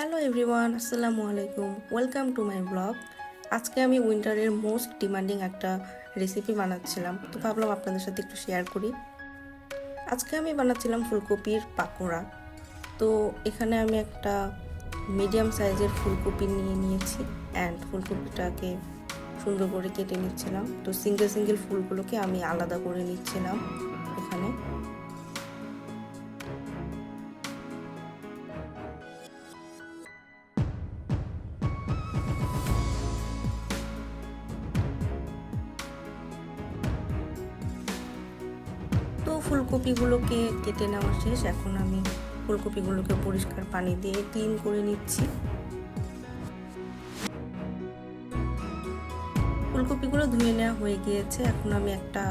Hello everyone, আসসালামু আলাইকুম। Welcome to my blog আজকে আমি উইন্টারের মোস্ট ডিমান্ডিং একটা রেসিপি বানাচ্ছিলাম, তো ভাবলাম আপনাদের সাথে একটু শেয়ার করি। আজকে আমি বানাচ্ছিলাম ফুলকপির পাকোড়া। তো এখানে আমি একটা মিডিয়াম সাইজের ফুলকপি নিয়ে নিয়েছি অ্যান্ড ফুলকপিটাকে সুন্দর করে কেটে নিচ্ছিলাম। তো সিঙ্গেল সিঙ্গেল ফুলগুলোকে আমি আলাদা করে নিচ্ছিলাম। ফুলকপিগুলোকে কেটে নেওয়া শেষ। এখন আমি ফুলকপিগুলোকে পরিষ্কার পানি দিয়ে ক্লিন করে নিচ্ছি। ফুলকপিগুলো ধুয়ে নেওয়া হয়ে গিয়েছে। এখন আমি একটা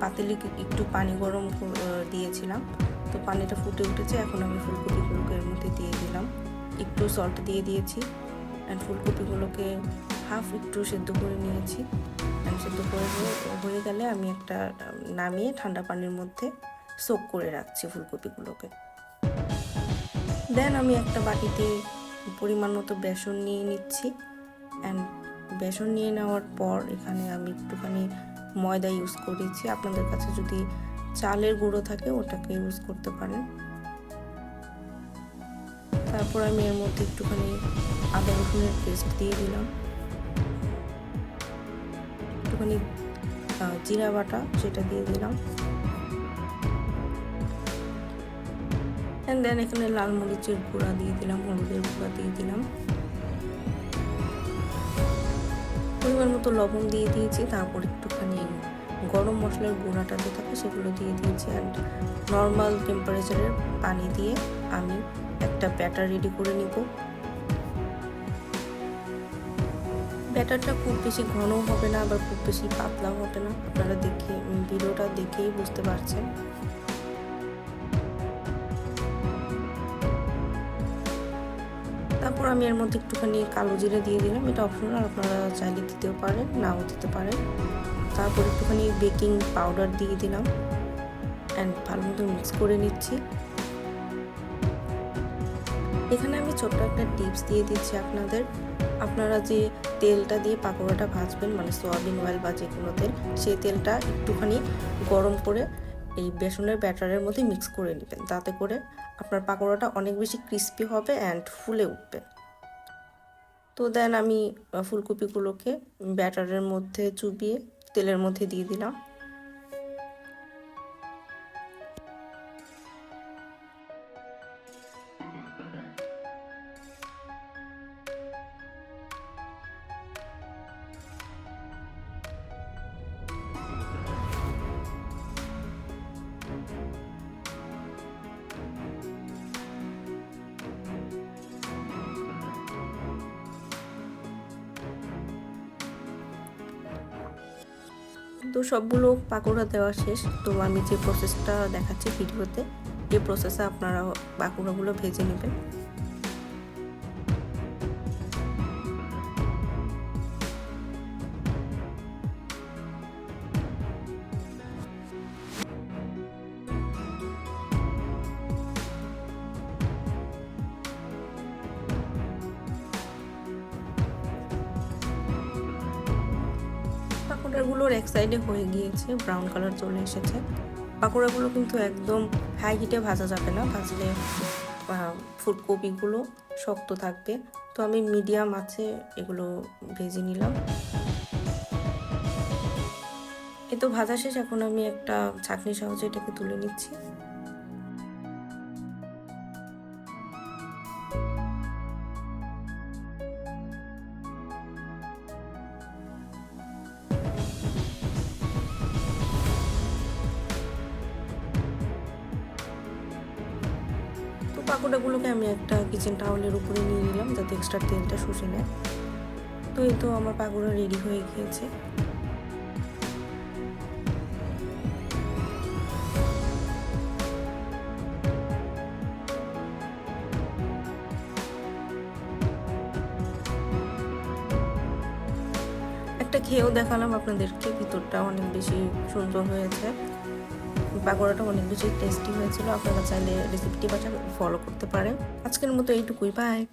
পাতিলে একটু পানি গরম দিয়েছিলাম। তো পানিটা ফুটে উঠেছে। এখন আমি ফুলকপিগুলোকে এর মধ্যে দিয়ে দিলাম। একটু সল্ট দিয়ে দিয়েছি। অ্যান্ড ফুলকপিগুলোকে হাফ একটু সেদ্ধ করে নিয়েছি। সেদ্ধ করে হয়ে গেলে আমি একটা নামিয়ে ঠান্ডা পানির মধ্যে সোক করে রাখছি ফুলকপিগুলোকে। দেন আমি একটা বাটিতে পরিমাণ মতো বেসন নিয়ে নিচ্ছি। অ্যান্ড বেসন নিয়ে নেওয়ার পর এখানে আমি একটুখানি ময়দা ইউজ করেছি। আপনাদের কাছে যদি চালের গুঁড়ো থাকে ওটাকে ইউজ করতে পারেন। তারপর আমি এর মধ্যে একটুখানি আদা রসুনের পেস্ট দিয়ে দিলাম। একটুখানি জিরা বাটা সেটা দিয়ে দিলাম। অ্যান্ড দেন এখানে লাল মরিচের গুঁড়া দিয়ে দিলাম, হলুদের গুঁড়া দিয়ে দিলাম। পরিমাণ মতো লবণ দিয়ে দিয়েছি, তারপর একটুখানি গরম মশলার গুঁড়াটা যে থাকে সেগুলো দিয়ে দিয়েছি। অ্যান্ড নর্মাল টেম্পারেচারের পানি দিয়ে আমি একটা ব্যাটার রেডি করে নিব। ব্যাটারটা খুব বেশি ঘনও হবে না আবার খুব বেশি পাতলাও হবে না। আপনারা দেখে ভিডিওটা দেখেই বুঝতে পারছেন। তারপর আমি এর মধ্যে একটুখানি কালো জিরে দিয়ে দিলাম। এটা অপশনাল আপনারা চাইলে দিতেও পারেন, নাও দিতে পারেন। তারপর একটুখানি বেকিং পাউডার দিয়ে দিলাম। অ্যান্ড ভালো মতো মিক্স করে নিচ্ছি। এখানে আমি ছোট্ট একটা টিপস দিয়ে দিচ্ছি আপনাদের। আপনারা যে তেলটা দিয়ে পাকোড়াটা ভাজবেন মানে সোয়াবিন অয়েল বা যে কোনো তেল, সেই তেলটা একটুখানি গরম করে এই বেসনের ব্যাটারের মধ্যে মিক্স করে নেবেন। তাতে করে আপনার পাকোড়াটা অনেক বেশি ক্রিস্পি হবে অ্যান্ড ফুলে উঠবে। তো দেন আমি ফুলকপিগুলোকে ব্যাটারের মধ্যে চুবিয়ে তেলের মধ্যে দিয়ে দিলাম। তো সবগুলো পাকোড়া দেওয়া শেষ। তো আমি যে প্রসেসটা দেখাচ্ছি ভিডিওতে এই প্রসেসে আপনারা পাকোড়াগুলো ভেজে নেবেন। পাকোড়াগুলোর এক সাইডে হয়ে গিয়েছে ব্রাউন কালার চলে এসেছে। পাকোড়াগুলো কিন্তু একদম হাই হিটে ভাজা যাবে না, ভাজলে ফুলকপিগুলো শক্ত থাকবে। তো আমি মিডিয়াম আছে, এগুলো ভেজে নিলাম। এ তো ভাজা শেষ, এখন আমি একটা ছাঁকনি সহজে এটাকে তুলে নিচ্ছি। পাকোড়াগুলোকে আমি একটা কিচেন টাওয়ালের উপরে নিয়ে নিলাম যাতে এক্সট্রা তেলটা শুষে নেয়। তো এই তো আমার পাকোড়া রেডি হয়ে গিয়েছে। একটা খেয়েও দেখালাম আপনাদেরকে, ভিতরটা অনেক বেশি সুন্দর হয়েছে। পাকোড়াটা অনেক বেশি টেস্টি হয়েছিল। আপনারা চাইলে রেসিপিটি বাসা ফলো করতে পারেন। আজকের মতো এইটুকুই। বাই